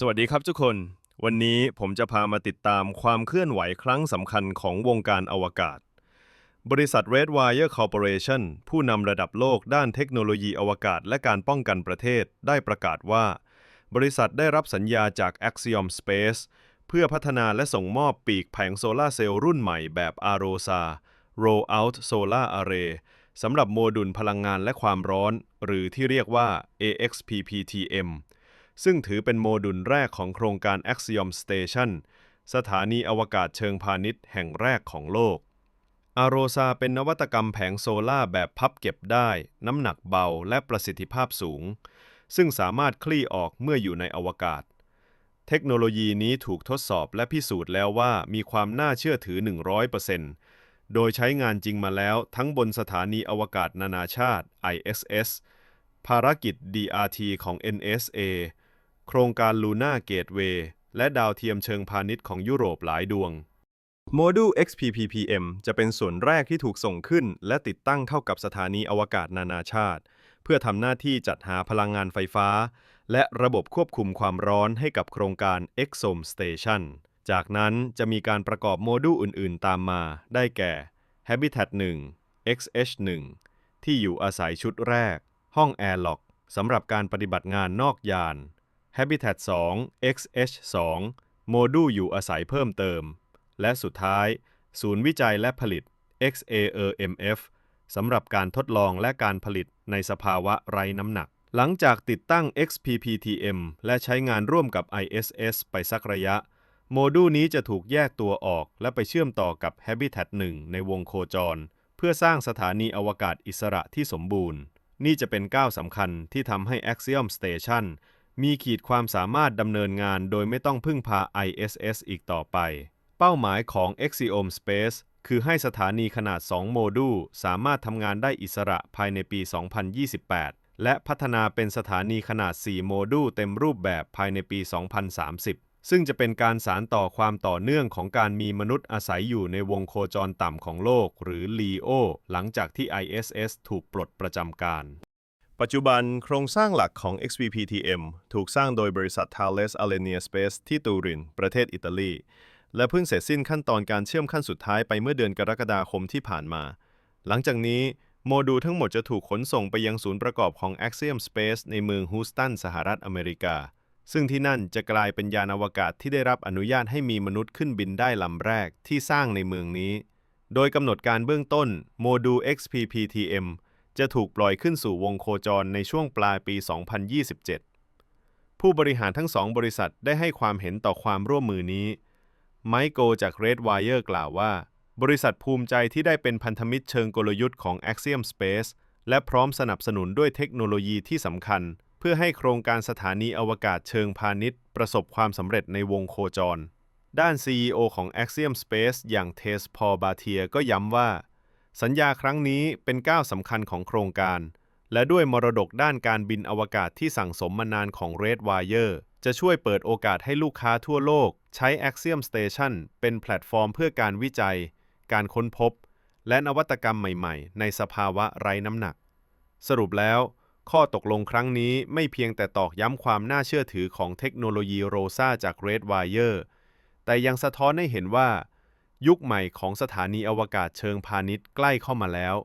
สวัสดีครับทุกคน วันนี้ผมจะพามาติดตามความเคลื่อนไหวครั้งสำคัญของวงการอวกาศ บริษัท Redwire Corporation ผู้นำระดับโลกด้านเทคโนโลยีอวกาศและการป้องกันประเทศ ได้ประกาศว่า บริษัทได้รับสัญญาจาก Axiom Space เพื่อพัฒนาและส่งมอบปีกแผงโซลาร์เซลล์รุ่นใหม่แบบ AROSA Roll Out Solar Array สำหรับโมดูลพลังงานและความร้อน หรือที่เรียกว่า AXPPTM ซึ่งถือเป็นโมดูลแรกของโครงการ Axiom Station สถานีอวกาศเชิงพาณิชย์แห่งแรกของโลก อารซาเป็นนวัตกรรมแผงโซล่าแบบพับเก็บได้ น้ำหนักเบาและประสิทธิภาพสูง ซึ่งสามารถคลี่ออกเมื่ออยู่ในอวกาศ เทคโนโลยีนี้ถูกทดสอบและพิสูจน์แล้วว่ามีความน่าเชื่อถือ 100%โดยใช้งานจริงมาแล้วทั้งบนสถานีอวกาศนานาชาติ ISS ภารกิจ DRT ของ NSA โครงการ Luna Gateway และดาวเทียมเชิงพาณิชย์ของยุโรปหลายดวง โมดูล XPPPM จะเป็นส่วนแรกที่ถูกส่งขึ้น และติดตั้งเข้ากับสถานีอวกาศนานาชาติ เพื่อทำหน้าที่จัดหาพลังงานไฟฟ้า และระบบควบคุมความร้อนให้กับโครงการ EXOM Station จากนั้นจะมีการประกอบโมดูลอื่น ๆ ตามมา ได้แก่ Habitat 1 XH1 ที่อยู่อาศัยชุดแรก ห้อง Airlock สำหรับการปฏิบัติงานนอกยาน Habitat 2 XH2 โมดูลอยู่อาศัยเพิ่มเติม และสุดท้าย ศูนย์วิจัยและผลิต XAERMF สำหรับการทดลองและการผลิตในสภาวะไร้น้ำหนัก หลังจากติดตั้ง XPPTM และใช้งานร่วมกับ ISS ไปสักระยะ โมดูลนี้จะถูกแยกตัวออกและไปเชื่อมต่อกับ Habitat 1 ในวงโคจร เพื่อสร้างสถานีอวกาศอิสระที่สมบูรณ์ นี่จะเป็นก้าวสำคัญที่ทำให้ Axiom Station มีขีดความสามารถดำเนินงานโดยไม่ต้องพึ่งพา ISS อีกต่อไป เป้าหมายของ Axiom Space คือให้สถานีขนาด 2 โมดูล สามารถทำงานได้อิสระภายในปี 2028 และพัฒนาเป็นสถานีขนาด 4 โมดูลเต็มรูปแบบภายในปี 2030 ซึ่งจะเป็นการสานต่อความต่อเนื่องของการมีมนุษย์อาศัยอยู่ในวงโคจรต่ำของโลก หรือ LEO หลังจากที่ ISS ถูกปลดประจำการ ปัจจุบันโครงสร้างหลักของ XPPTM ถูกสร้างโดยบริษัท Thales Alenia Space ที่ตูริน ประเทศอิตาลี และเพิ่งเสร็จสิ้นขั้นตอนการเชื่อมขั้นสุดท้ายไปเมื่อเดือนกรกฎาคมที่ผ่านมา หลังจากนี้โมดูลทั้งหมดจะถูกขนส่งไปยังศูนย์ประกอบของ Axiom Space ในเมืองฮูสตัน สหรัฐอเมริกา ซึ่งที่นั่นจะกลายเป็นยานอวกาศที่ได้รับอนุญาตให้มีมนุษย์ขึ้นบินได้ลำแรกที่สร้างในเมืองนี้ โดยกำหนดการเบื้องต้นโมดูล XPPTM จะถูกปล่อยขึ้นสู่วงโคจรในช่วงปลายปี 2027 ผู้บริหารทั้งสองบริษัทได้ให้ความเห็นต่อความร่วมมือนี้ ไมโกจาก Redwire กล่าวว่า บริษัทภูมิใจที่ได้เป็นพันธมิตรเชิงกลยุทธ์ของ Axiom Space และพร้อมสนับสนุนด้วยเทคโนโลยีที่สำคัญ เพื่อให้โครงการสถานีอวกาศเชิงพาณิชย์ ประสบความสำเร็จในวงโคจร ด้าน CEO ของ Axiom Space อย่างเทสพอบาเทียก็ย้ำว่า สัญญาครั้งนี้เป็นก้าวสำคัญของโครงการ และด้วยมรดกด้านการบินอวกาศที่สั่งสมมานานของ Redwire จะช่วยเปิดโอกาสให้ลูกค้าทั่วโลก ใช้ Axiom Station เป็นแพลตฟอร์มเพื่อการวิจัย การค้นพบ และนวัตกรรมใหม่ๆ ในสภาวะไร้น้ำหนัก สรุปแล้ว ข้อตกลงครั้งนี้ไม่เพียงแต่ตอกย้ำความน่าเชื่อถือของเทคโนโลยีโรซาจาก Redwire แต่ยังสะท้อนให้เห็นว่า ยุคใหม่ของสถานีอวกาศเชิงพาณิชย์ใกล้เข้ามาแล้ว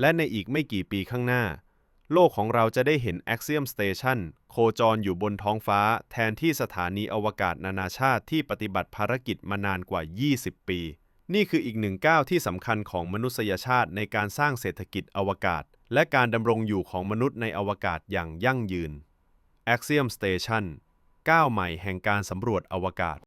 และในอีกไม่กี่ปีข้างหน้า โลกของเราจะได้เห็น Axiom Station โคจรอยู่บนท้องฟ้า แทนที่สถานีอวกาศนานาชาติที่ปฏิบัติภารกิจมานานกว่า 20 ปี นี่คืออีกหนึ่งก้าวที่สำคัญของมนุษยชาติในการสร้างเศรษฐกิจอวกาศ และการดำรงอยู่ของมนุษย์ในอวกาศอย่างยั่งยืน Axiom Station ก้าวใหม่แห่งการสำรวจอวกาศ